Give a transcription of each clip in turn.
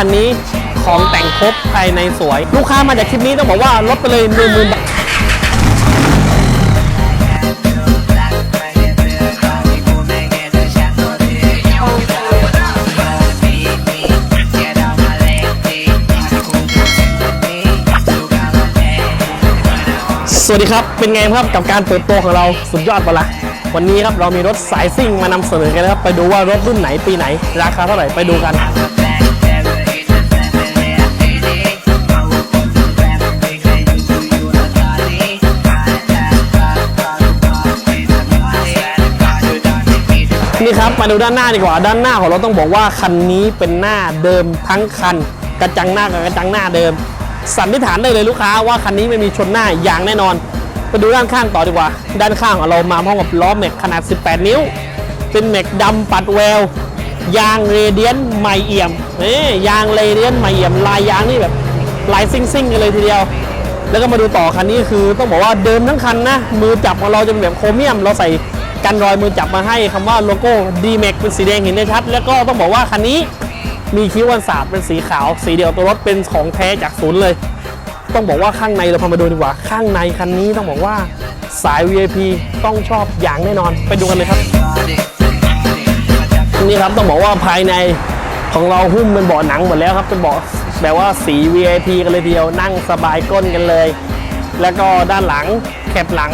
คันนี้ของแต่งครบภายในสวย ลูกค้ามาจากคลิปนี้ต้องบอกว่าลดไปเลยหนึ่งหมื่นบาทสวัสดีครับ เป็นไงครับกับการเปิดตัวของเราสุดยอดปะละวันนี้ครับเรามีรถสายซิ่งมานำเสนอกันนะครับ ไปดูว่ารถรุ่นไหนปีไหน ราคาเท่าไหร่ไปดูกัน นี่ครับมาดูด้านหน้าดีกว่า ด้านหน้าของเราต้องบอกว่าคันนี้เป็นหน้าเดิมทั้งคัน กระจังหน้ากับกระจังหน้าเดิม สันนิษฐานได้เลยลูกค้าว่าคันนี้ไม่มีชนหน้าอย่างแน่นอนไปดูด้านข้างต่อดีกว่า ด้านข้างของเรามาพร้อมกับล้อแม็กขนาด 18 นิ้ว เป็นแม็กดำปัดแวว ยางเรเดียนใหม่เอี่ยมนี่ยางเรเดียนใหม่เอี่ยมลายยางนี่แบบลายซิ่งๆกันเลยทีเดียว แล้วก็มาดูต่อคันนี้คือต้องบอกว่าเดิมทั้งคันนะ มือจับของเราจะเป็นแบบโครเมียม เราใส่ กันรอยมือจับมาให้คำว่าโลโก้ d m a x เป็นสีแดงเห็นได้ชัด แล้วก็ต้องบอกว่าคันนี้มีคิ้ววันศาสตร์เป็นสีขาว สีเดียวตัวรถเป็นของแท้จากศูนย์เลย ต้องบอกว่าข้างในเราพามาดูดีกว่า ข้างในคันนี้ต้องบอกว่าสาย VIP ต้องชอบอย่างแน่นอนไปดูกันเลยครับนี่ครับต้องบอกว่าภายในของเราหุ้มเป็นเบาะหนังหมดแล้วครับเป็นเบาะแบบว่าสี VIP กันเลยเดียวนั่งสบายก้นกันเลย แล้วก็ด้านหลังแคบหลัง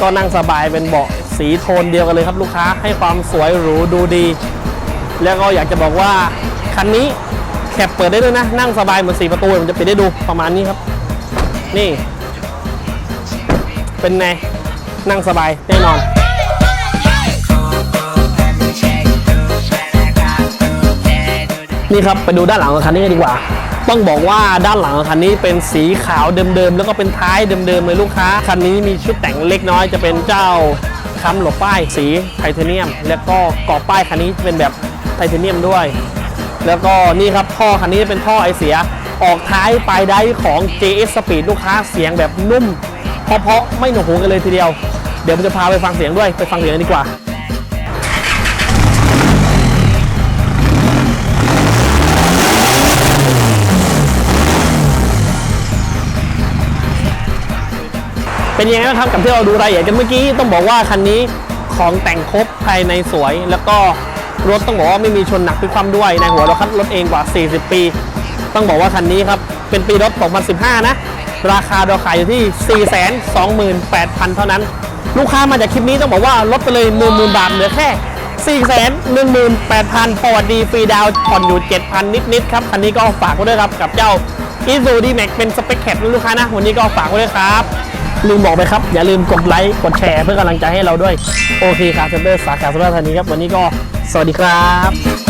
ก็นั่งสบายเป็นเบาะ สีโทนเดียวกันเลยครับลูกค้าให้ความสวยหรูดูดี แล้วก็อยากจะบอกว่าคันนี้แคปเปิดได้ด้วยนะ นั่งสบายเหมือนสีประตูมันจะปิดได้ดูประมาณนี้ครับ นี่ เป็นไงนั่งสบายแน่นอนนี่ครับไปดูด้านหลังของคันนี้กันดีกว่า ต้องบอกว่าด้านหลังของคันนี้เป็นสีขาวเดิมๆ แล้วก็เป็นท้ายเดิมๆเลยลูกค้า คันนี้มีชุดแต่งเล็กน้อยจะเป็นเจ้า ทับ หลบป้ายสีไทเทเนียม แล้วก็กรอบป้ายคันนี้เป็นแบบไทเทเนียมด้วย แล้วก็นี่ครับท่อคันนี้เป็นท่อไอเสีย ออกท้ายปลายได้ของ JS Speed ลูกค้าเสียงแบบนุ่ม เพราะๆไม่หนวกหูกันเลยทีเดียว เดี๋ยวผมจะพาไปฟังเสียงด้วย ไปฟังเสียงกันดีกว่า เป็นยังไงบ้างครับกับที่เราดูรายละเอียดกันเมื่อกี้ต้องบอกว่าคันนี้ของแต่งครบภายในสวย แล้วก็รถต้องบอกว่าไม่มีชนหนักพลิกคว่ำด้วยในหัวเราคัดรถเองกว่า 40 ปี ต้องบอกว่าคันนี้ครับเป็นปีรถ 2015 นะ ราคาเราขายอยู่ที่ 428,000 เท่านั้น ลูกค้ามาจากคลิปนี้ต้องบอกว่าลดไปเลย10,000บาทเหลือแค่ 418,000ประวัติดีฟรีดาวผ่อนอยู่ 7,000 นิดๆครับคันนี้ก็ฝากไว้ด้วยครับกับเจ้า i z u d m a x เป็นสเปคแคปลูกค้านะวันนี้ก็ฝากไว้ด้วยครับ ลืมบอกไปครับ อย่าลืมกดไลค์กดแชร์เพื่อกำลังใจให้เราด้วย โอเคครับเซนเตอร์สาขาสุราษฎร์ธานีครับ วันนี้ก็สวัสดีครับ